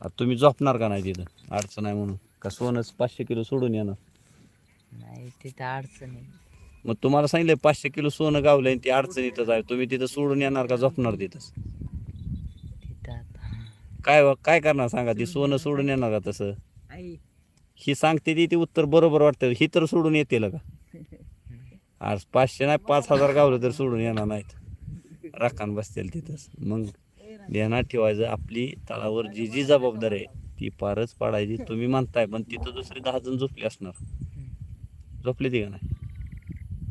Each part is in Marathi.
आता तुम्ही झोपणार का नाही तिथं? अडचण आहे म्हणून. का सोनंच पाचशे किलो सोडून येणार? नाही तिथं अडचण आहे. मग तुम्हाला सांगितलं पाचशे किलो सोनं गावलंय आणि ती अडचणीतच आहे. तुम्ही तिथं सोडून येणार का झोपणार तिथंच? तिथं आता. काय वा- काय करणार सांगा? ती सोनं सोडून येणार का तसं? ही सांगते ती ती उत्तर बरोबर वाटतं. ही तर सोडून येतील का? आज पाचशे नाही पाच हजार गावलं तर सोडून येणार नाहीत. राखान बसतील तिथंच. मग ध्यानात ठेवायचं आपली तळावर जी जी जबाबदारी आहे ती पारच पाडायची तुम्ही म्हणताय पण तिथं दुसरे दहा जण झोपले असणार. झोपले ती का नाही?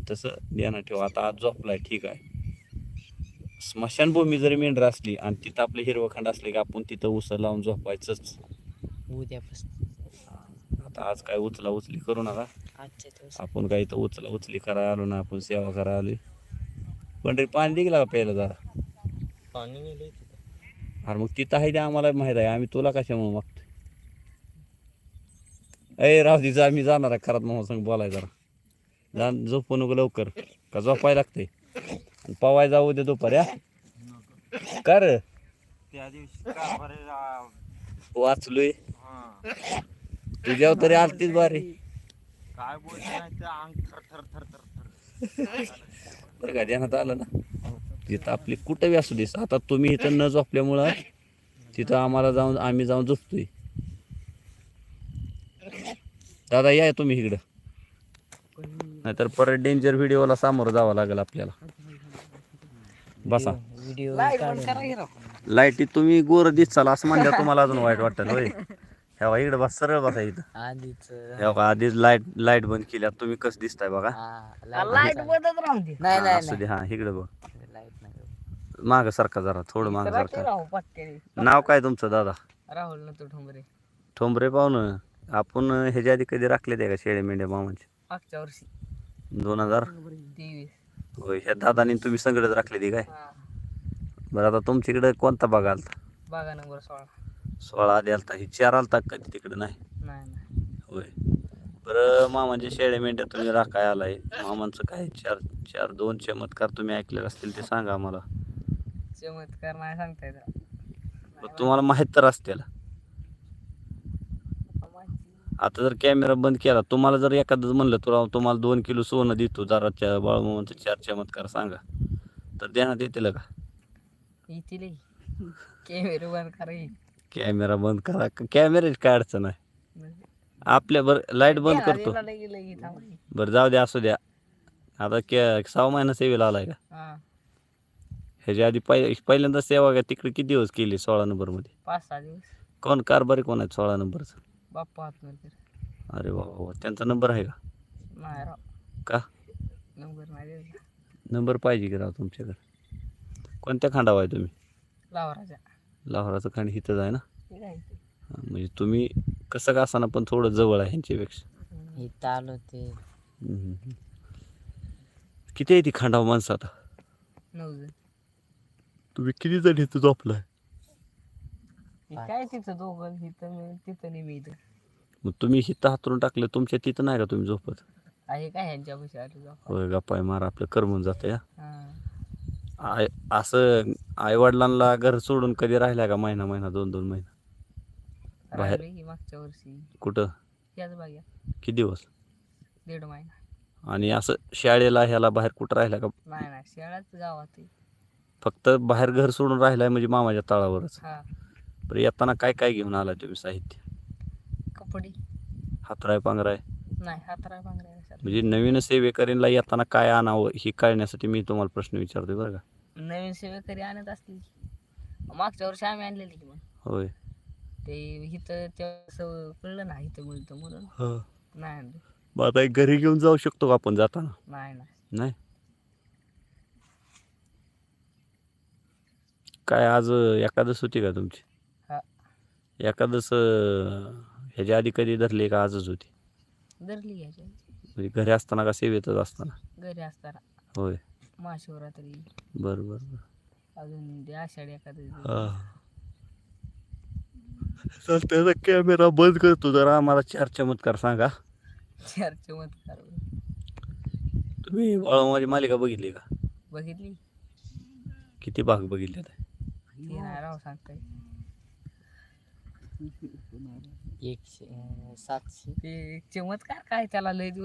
तसं ध्यानात ठेवा. आता आज झोपलाय ठीक आहे. स्मशानभूमी जरी मेंढर असली आणि तिथं आपलं हिरवखंड असले की आपण तिथं उसं लावून झोपायचंच. उद्यापासून. आता आज काय उचला उचली करू नका. आपण काही तर उचला उचली करायला आलो ना आपण सेवा करायला आलोय. पण पाणी दिला का प्यायला जरा? पाणी अरे मग तिथं आहे ते आम्हाला माहीत आहे. आम्ही तुला कशामुळे मागतोय? अय जा मी जाणार आहे खरात मामा संग बोलाय जरा. जा झोपू नको लवकर. का झोपायला लागते आणि पवाय जाऊ दे दुपारी हा. कर त्या दिवशी वाचलोय. हा. तुझ्यावर तरी आलतीच बारी. काय बोलते नाही अंग थर थर थर थर बरं का ध्यानात आलं ना? तिथं आपली कुठं बी असू देस आता तुम्ही इथं न झोपल्यामुळं तिथं आम्हाला जाऊन आम्ही जाऊन झोपतोय. दादा या तुम्ही इकडं. नाहीतर परत डेंजर व्हिडिओला सामोरं जावं लागेल आपल्याला. बसा. व्हिडिओ तुम्ही गोर दिसाल असं म्हणल्यावर तुम्हाला अजून वाईट वाटतं होय. ह्या बघा इकडं बस सरळ बसा इथं. आधीच. ह्या बघा आधीच लाइट लाइट बंद केली. आता तुम्ही कसं दिसताय बघा. लाइट बदल राहून दे. नाही हा, नाही. असू दे. हा इकडं बघ. नाही माग सारखा जरा थोडं माग सारखा नाव काय तुमचं दादा? राहुल ना तू ठोंबरे ठोंबरे पाहुणं. आपण ह्याच्या आधी कधी राखले ते का शेळे मेंढ्या मामाचे? मागच्या वर्षी. दोन हजार? तेवीस. होय ह्या दादानी तुम्ही सगळंच राखले ती काय? बरं आता तुमच्याकडे कोणता बाग आलता? बागा नंबर सोळा. सोळा आधी आलता. ही चार आलता कधी तिकडे? नाही? नाही नाही. होय. बरं मामाचे शेळे मेंढ्या तुम्ही राखाय आलाय. मामांचं काय चार चार दोन चमत्कार तुम्ही ऐकले असतील ते सांगा आम्हाला. चमत्कार नाही सांगता येत. तुम्हाला माहीत तर असतील. आता जर कॅमेरा बंद केला तुम्हाला जर एखादं म्हणलं तुला तुम्हाला दोन किलो सोनं देतो जरा च्या बाळमामांचं चार चमत्कार सांगा. तर देण्यात येतील का? येतील कॅमेरे बंद करा कॅमेरा बंद करा. कॅमेऱ्याची काय अडचण आहे? आपल्या बरं लाइट बंद करतो. बरं जाऊ द्या असू द्या. आता के सहा महिना सेवेला आलाय का? ह्याच्या आधी पहि पहिल्यांदा सेवा का तिकडे किती दिवस केली सोळा नंबरमध्ये? पाच सहा दिवस. कोण कारभारी कोण आहेत सोळा नंबरचं? बाप्पा अरे वा वा वा. त्यांचा नंबर आहे का? नाही राव का? नंबर नाही नंबर पाहिजे की राव तुमच्याकडे? कोणत्या खांडावर आहे तुम्ही? लावराजा. लाहोराचं खांड इथंच आहे ना? आहे हा, म्हणजे तुम्ही कसं का असाना पण थोडं जवळ आहे ह्यांच्यापेक्षा. इथं आलो ते हम्म, हम्म. किती आहे ती खांडावर माणसं आता? नऊ जण तुम्ही किती जण इथं झोपलाय? काय तिथं दोघं? इथं मी तिथं नाही मी इथं. मग तुम्ही हिथं हातरून टाकलं तुमच्या तिथं नाही का तुम्ही झोपत? आहे काय ह्यांच्या पैसे आले जाऊ होय गप्पाय मारा आपलं करमून जातं या हा. आय असं आई वडिलांना घर सोडून कधी राहिलाय का महिना महिना दोन दोन महिना? बाहेर- राहिलोय की मागच्या वर्षी. कुठं? याच बाग्या किती दिवस? दीड महिना. आणि असं शाळेला ह्याला बाहेर कुठं राहिला का? नाही नाही शाळाच गावात आहे. फक्त बाहेर घर सोडून राहिलाय म्हणजे मामाच्या तळावरच. हा. बरं येताना काय काय घेऊन आलाय तुम्ही साहित्य? कपडे. हातराय पांघराय? नाही हातरा पांघऱ्या कशाला. म्हणजे नवीन सेवेकरीला येताना काय आणावं ही कळण्यासाठी मी तुम्हाला प्रश्न विचारतोय बरं का? नवीन सेवेकरी आणत असतील की. मागच्या वर्षी आम्ही आणलेली की मग. होय. ते इथं ते असं कळलं ना इथं मिळतं म्हणून. नाही आणलं मग आता एक घरी घेऊन जाऊ शकतो का आपण जाताना? नाही नाही नाही? काय आज एकादश होती का तुमची? हा. एकादश अं, ह्याच्या आधी कधी धरली का आजच होती? धरली घ्यायची म्हणजे घरी असताना का सेवेतच असताना? घरी असताना. होय. महाशिवरात्री. बरं बरं बरं. अजून ते आषाढी एखादी तर त्याचा कॅमेरा बंद करतो जरा. आम्हाला चार चमत्कार सांगा. चार चमत्कार. तुम्ही बाळमाची मालिका बघितली का? बघितली. किती भाग बघितले ती? नाही राव सांगताय. एकशे सातशे. ते चमत्कार काय त्याला लय दिवस